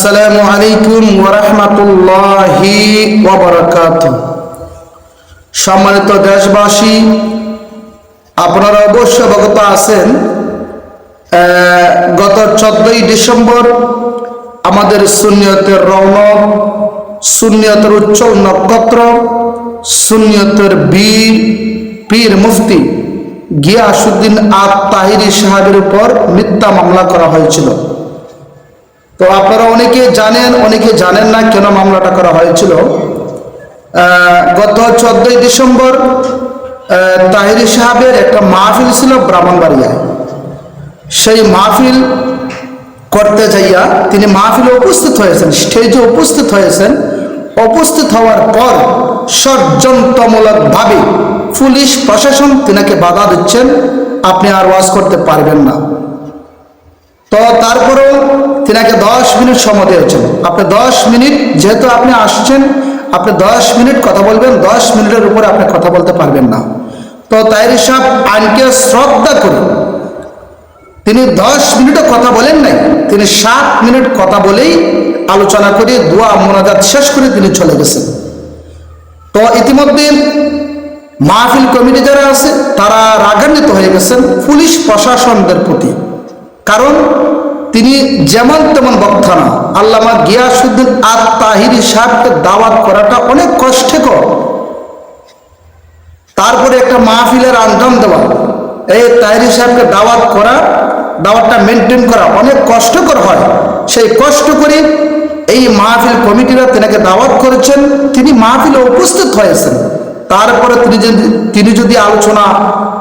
আসসালামু আলাইকুম ওরহমতুল্লাহি সম্মানিত দেশবাসী, আপনারা অবশ্য অবগত আছেন গত চোদ্দই ডিসেম্বর আমাদের সুনিয়তের রৌনক সুনিয়তের উজ্জ্বল নক্ষত্র সুনিয়তের বীর, পীর মুফতি গিয়াসুদ্দিন আত তাহিরি সাহেবের উপর মিথ্যা মামলা করা হয়েছিল। তো আপনারা অনেকে জানেন অনেকে জানেন না কেন মামলাটা করা হয়েছিল। গত চোদ্দই ডিসেম্বর তাহিরি সাহেবের একটা মাহফিল ছিল ব্রাহ্মণবাড়িয়ায়। সেই মাহফিল করতে যাইয়া তিনি মাহফিলে উপস্থিত হয়েছেন। স্টেজে উপস্থিত হয়েছেন, উপস্থিত হওয়ার পর ষড়যন্ত্রমূলকভাবে পুলিশ প্রশাসন তিনাকে বাধা দিচ্ছেন। আপনি আর ওয়াজ করতে পারবেন না। তো তারপরেও তিনাকে দশ মিনিট সময় দিয়েছেন। আপনি দশ মিনিট, যেহেতু আপনি আসছেন, আপনি দশ মিনিট কথা বলবেন, দশ মিনিটের উপরে আপনি কথা বলতে পারবেন না। তো তাইরি সাহেব আইনকে শ্রদ্ধা করে, তিনি দশ মিনিটও কথা বলেন নাই, তিনি সাত মিনিট কথা বলেই আলোচনা করে, দোয়া, মোনাজাত শেষ করে তিনি চলে গেছেন। তো ইতিমধ্যে মাহফিল কমিটি যারা আছে, তারা রাগান্বিত হয়ে গেছেন পুলিশ প্রশাসনদের প্রতি। কারণ তিনি যেমন তেমন বক্তা না। আল্লামা গিয়াসুদ্দিন আর তাহিরি সাহেবকে দাওয়াত করাটা অনেক কষ্টকর। তারপরে একটা মাহফিলের আঞ্জাম দেওয়া। এই তাহিরি সাহেবকে দাওয়াত করা, দাওয়াতটা মেনটেন করা অনেক কষ্টকর হয়। সেই কষ্ট করে এই মাহফিল কমিটিরা তেনাকে দাওয়াত করেছেন, তিনি মাহফিলে উপস্থিত হয়েছেন। তারপরে তিনি যদি তিনি যদি আলোচনা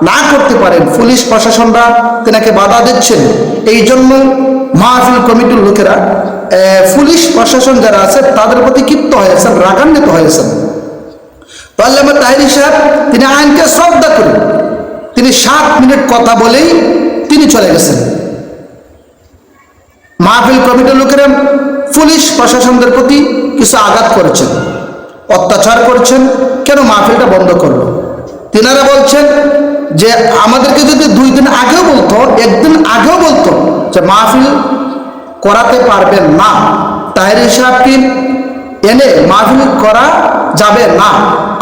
না করতে পারেন, পুলিশ প্রশাসনরা তেনাকে বাধা দিচ্ছেন। এই জন্য মাহফিল কমিটির লোকেরা পুলিশ প্রশাসন যারা আছে, তাদের প্রতি ক্ষিপ্ত হয়েছেন রাগান্বিত হয়েছেন তো আল্লামা সাহেব, তিনি আইনকে শ্রদ্ধা করেন। তিনি সাত মিনিট কথা বলেই তিনি চলে গেছেন। মাহফিল কমিটির লোকেরা পুলিশ প্রশাসনদের প্রতি কিছু আঘাত করেছেন, অত্যাচার করছেন, কেন মাহফিলটা বন্ধ করল? তিনারা বলছেন যে, আমাদেরকে যদি দুই দিন আগেও বলতো, একদিন আগেও বলতো যে মাহফিল করাতে পারবেন না। তাহির সাহেবকে এনে মাহফিল করা যাবে না?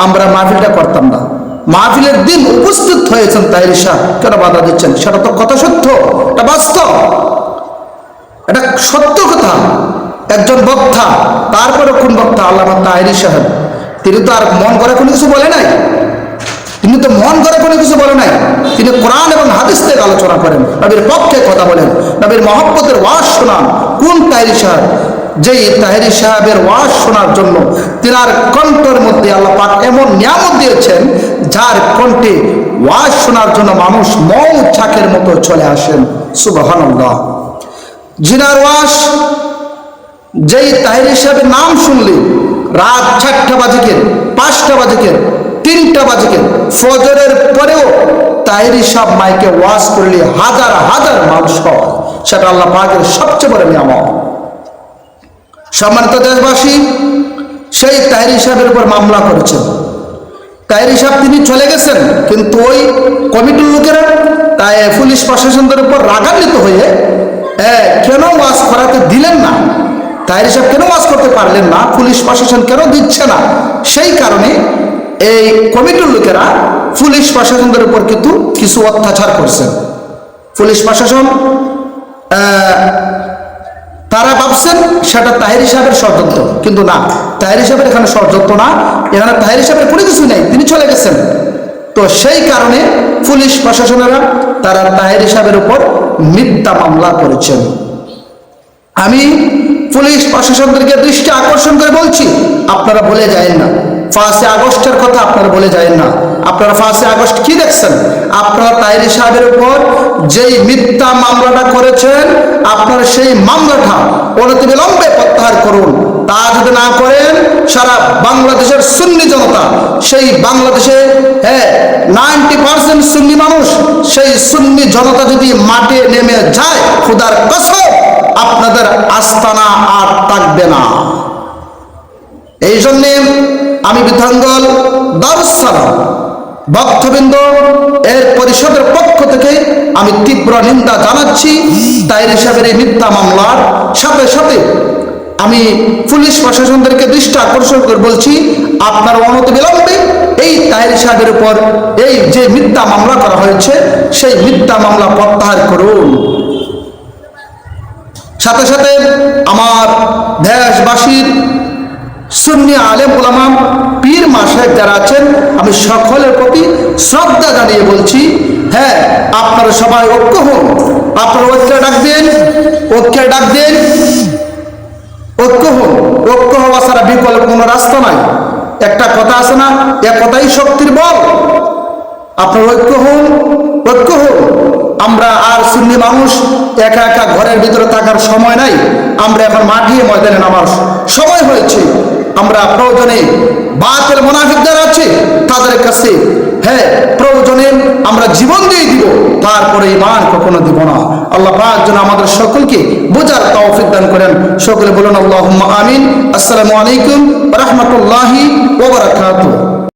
আমরা মাহফিলটা করতাম না। মাহফিলের দিন উপস্থিত হয়েছেন তাহির সাহেব। কেন বাধা দিচ্ছেন? সেটা তো কথা সত্য, এটা বাস্তব। এটা সত্য কথা। একজন বক্তা, তারপরে কোন বক্তা? আল্লামা তাহিরি সাহেব। তিনি তো আর মন করে কোনো কিছু বলে নাই। তিনি তো মন করে কোনো কিছু বলে নাই। তিনি কোরআন এবং হাদিস থেকে আলোচনা করেন। নবীর পক্ষে কথা বলেন। নবীর মহব্বতের ওয়াজ শোনান। কোন তাহিরি সাহেব? যেই তাহিরি সাহেবের ওয়াজ শোনার জন্য তিনার কণ্ঠের মধ্যে আল্লাহ পাক এমন নিয়ামত দিয়েছেন, যার কণ্ঠে ওয়াজ শোনার জন্য মানুষ মৌ ছাকের মতো চলে আসেন। সুবহানাল্লাহ। জিনার ওয়াজ, যেই তাহির সাহেবের নাম শুনলে রাত চারটা বাজেকে পাঁচটা বাজেকে তিনটা বাজেকে ফজরের পরেও তাহিরি সাহেব মাইকে ওয়াজ করলে হাজার হাজার মানুষ হয় সেটা আল্লাহ পাকের সবচেয়ে বড় নিয়ামত। সম্মানিত দেশবাসী, সেই তাহিরি সাহেবের উপর মামলা করেছেন। তাহিরি সাহেব তিনি চলে গেছেন, কিন্তু ওই কমিটির লোকেরা তাই পুলিশ প্রশাসনদের উপর রাগান্বিত হয়ে কেন ওয়াজ করাতে দিলেন না? তাহিরি সাহেব কেন ওয়াজ করতে পারলেন না? পুলিশ প্রশাসন কেন দিচ্ছে না? সেই কারণে এই কমিটির লোকেরা পুলিশ প্রশাসনদের উপর কিন্তু কিছু অত্যাচার করছেন। পুলিশ প্রশাসন তারা ভাবছেন সেটা তাহির সাহেবের ষড়যন্ত্র, কিন্তু না। তাহির সাহেবের এখানে ষড়যন্ত্র না। এখানে তাহির সাহেবের কোনো কিছু নেই, তিনি চলে গেছেন। তো সেই কারণে পুলিশ প্রশাসনেরা তারা তাহির সাহেবের উপর মিথ্যা মামলা করেছেন। আমি পুলিশ প্রশাসনদেরকে দৃষ্টি আকর্ষণ করে বলছি, আপনারা বলে যায় না। ফার্স্টে আগস্টের কথা আপনারা বলে যায় না। আপনারা ফার্স্টে আগস্ট কি দেখছেন? আপনারা তাইরি সাহেবের উপর যেই মিথ্যা মামলাটা করেছেন, আপনারা সেই মামলাটা অনতিবিলম্বে প্রত্যাহার করুন। তা যদি না করেন, সারা বাংলাদেশের সুন্নি জনতা, সেই বাংলাদেশে হ্যাঁ নাইনটি পার্সেন্ট সুন্নি মানুষ, সেই সুন্নি জনতা যদি মাঠে নেমে যায়, খুদার কসম আপনাদের আস্তানা আর থাকবে না এই জন্যে আমি বিধাঙ্গল দারুসালাম ভক্তবৃন্দ, এর পরিষদের পক্ষ থেকে আমি তীব্র নিন্দা জানাচ্ছি। তাই হিসাবের এই মিথ্যা মামলার সাথে সাথে আমি পুলিশ প্রশাসনদেরকে দৃষ্টি আকর্ষণ করে বলছি, আপনার অনতি বিলম্বে এই তাহের সাহেবের উপর এই যে মিথ্যা মামলা করা হয়েছে, সেই মিথ্যা মামলা প্রত্যাহার করুন। সাথে সাথে আমার দেশবাসীর সুন্নি আলেম ওলামাম পীর মাসাহেব যারা আছেন, আমি সকলের প্রতি শ্রদ্ধা জানিয়ে বলছি হ্যাঁ আপনারা সবাই ঐক্য হন। আপনারা ঐক্যে ডাক দেন ঐক্যে ডাক দেন। ঐক্য হন। ঐক্য হওয়া ছাড়া বিকল্প কোনো রাস্তা নাই। একটা কথা আছে না, এ কথাই শক্তির বল। আপনার ঐক্য হন ঐক্য হন। আমরা আর সুন্নি মানুষ একা একা ঘরের ভিতরে থাকার সময় নাই। আমরা এখন মাঠিয়ে ময়দানে নামার সময় হয়েছে। আমরা প্রয়োজনে বাতের মোনাফিক যারা আছে, তাদের কাছে হ্যাঁ প্রয়োজনে আমরা জীবন দিয়ে দিব, তারপরে ইমান কখনো দিব না। আল্লাহ পাক যেন আমাদের সকলকে বোঝার তৌফিক দান করেন। সকলে বলুন আল্লাহ আমিন। আসসালামু আলাইকুম রহমতুল্লাহি ওবরাকাতুহ